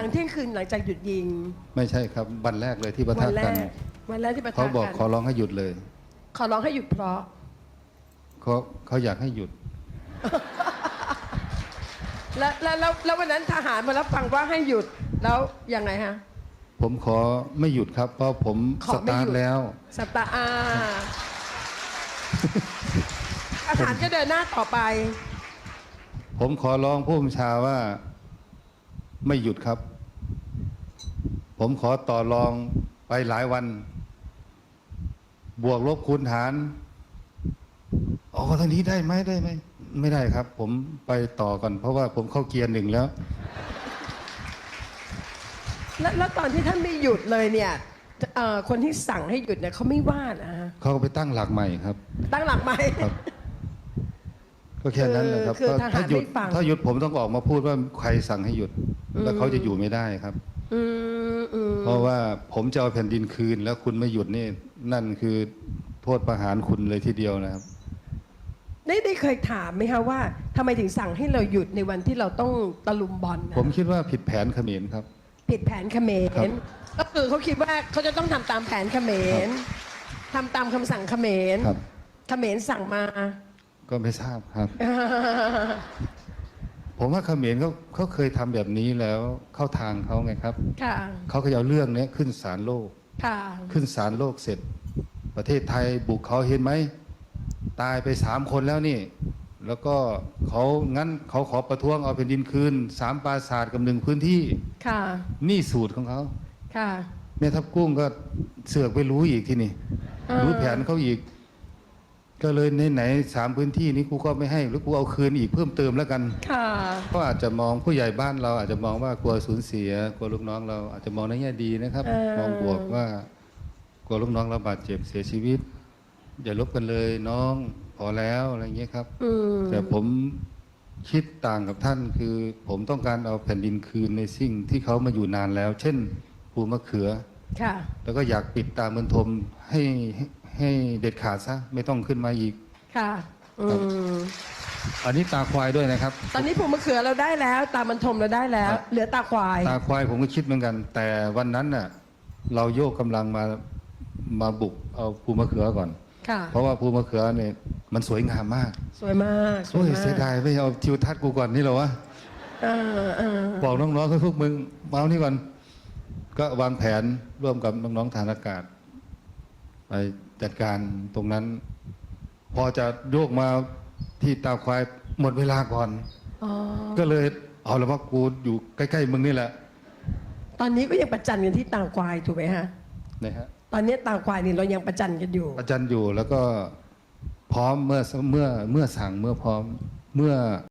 ลังเที่ยงคืนหลังจากหยุดยิงไม่ใช่ครับวันแรกเลยที่ประวัทะแรกัน กวันแรกที่ประทะเขาบอกกันขอร้องให้หยุดเลยขอร้องให้หยุดเพราะ เขาเขาอยากให้หยุด แล้วแล้วแล้วแล้ววันนั้นทหารมารับฟังว่าให้หยุดแล้วยังไงฮะ ผมขอไม่หยุดครับ เพราะผมขอสไม่ตาหร์ยุทดแล้วสตาร์อาทหารก็เดินหน้าต่อไป ผมขอร้องผู้บัญชาว่า ไม่หยุดครับ ผมขอต่อรองไปหลายวัน บวกลบคูณหารออกทางนี้ได้ไหมได้ไหมไม่ได้ครับ ผมไปต่อก่อนเพราะว่าผมเข้าเกียร์หนึ่งแล้ว แล้วแล้วตอนที่ท่านไม่หยุดเลยเนี่ยเอ่อคนที่สั่งให้หยุดเนี่ยเขาไม่ว่านะฮะเขาก็ไปตั้งหลักใหม่ครับ ตั้งหลักไหมครับ ก็แค่นั้นแหละครับคือก็ทหารถ้าหยุดไม่ฟัง ถ้าหยุดผมต้องออกมาพูดว่าใครสั่งให้หยุด แล้วเขาจะอยู่ไม่ได้ครับ อืมอืมเพราะว่าผมจะเอาแผ่นดินคืน แล้วคุณไม่หยุดนี่นั่นคือโทษประหารคุณเลยทีเดียวนะครับ ได้ได้เคยถามไหมคะว่าทำไมถึงสั่งให้เราหยุดในวันที่เราต้องตะลุมบอลนะผมคิดว่าผิดแผนเขมรครับ ผิดแผนเขมครัรบก็คือเขาคิดว่าเขาจะต้องทำตามแผนเขมรทำตามคำสั่งเขมรครับ เขมรสั่งมา ก็ไม่ทราบครับ ผมว่าเขมรเขาเขาเคยทำแบบนี้แล้วเข้าทางเขาไงครับค่ะเขาก็จะเอาเรื่องนี้ขึ้นศาลโลกค่ะขึ้นศาลโลกเสร็จ ประเทศไทยบุกเขาเห็นไหมตายไปสามคนแล้วนี่ แล้วก็เขางั้นเขาขอประท้วงเอาแผ่นดินคืนสามปราสาทกับหนึ่งพื้นที่ค่ะนี่สูตรของเขาค่ะแม่ทัพกุ้งก็เสือกไปรู้อีกที่นี่อ่ารู้รู้แผนเขาอีก ก็เลยในไหนๆสามพื้นที่นี้กูก็ไม่ให้หรือกูเอาคืนอีกเพิ่มเติมแล้วกันค่ะก็อาจจะมองผู้ใหญ่บ้านเราอาจจะมองว่ากลัวสูญเสียกลัวลูกน้องเราอาจจะมองในแง่ดีนะครับเออมองบวกว่ากลัวลูกน้องเราบาดเจ็บเสียชีวิต อย่าลบกันเลยน้องพอแล้วอะไรอย่างเงี้ยครับอืมแต่ผมคิดต่างกับท่านคือ ผมต้องการเอาแผ่นดินคืนในสิ่งที่เขามาอยู่นานแล้ว เช่นภูมะเขือค่ะแล้วก็อยากปิดตาเมืองทมให้ ให้ให้เด็ดขาดซะไม่ต้องขึ้นมาอีก ค่ะ อืครับมอันนี้ตาควายด้วยนะครับ ตอนนี้ผูมะเขือเราได้แล้ว ตามันทมเราได้แล้ว ครับ เหลือตาควาย ตาควายผมก็คิดเหมือนกัน แต่วันนั้นน่ะเราโยกกำลังมามาบุกเอาภูมะเขือก่อน ค่ะ เพราะว่าภูมะเขือเนี่ยมันสวยงามมากสวยมากสโอ้วยยมากเสียดายไม่เอาทิวทัศน์กูก่อนนี่เหรอวะ เออเออบอกน้องๆให้พวกมึงมาเอานี่ก่อน ก็วางแผนร่วมกับน้องๆฐานอากาศ ไปจัดการตรงนั้น พอจะโยกมาที่ตาควายหมดเวลาก่อนอ๋อก็เลยเอาละว่ากูอยู่ใกล้ๆมึงนี่แหละ ตอนนี้ก็ยังประจันกันที่ตาควายถูกไหมฮะนะฮะตอนนี้ตาควายนี่เรายังประจันกันอยู่อาจารย์อยู่แล้วก็พร้อมเมื่อเมื่อเมื่อสั่งเมื่อพร้อมเมื่อ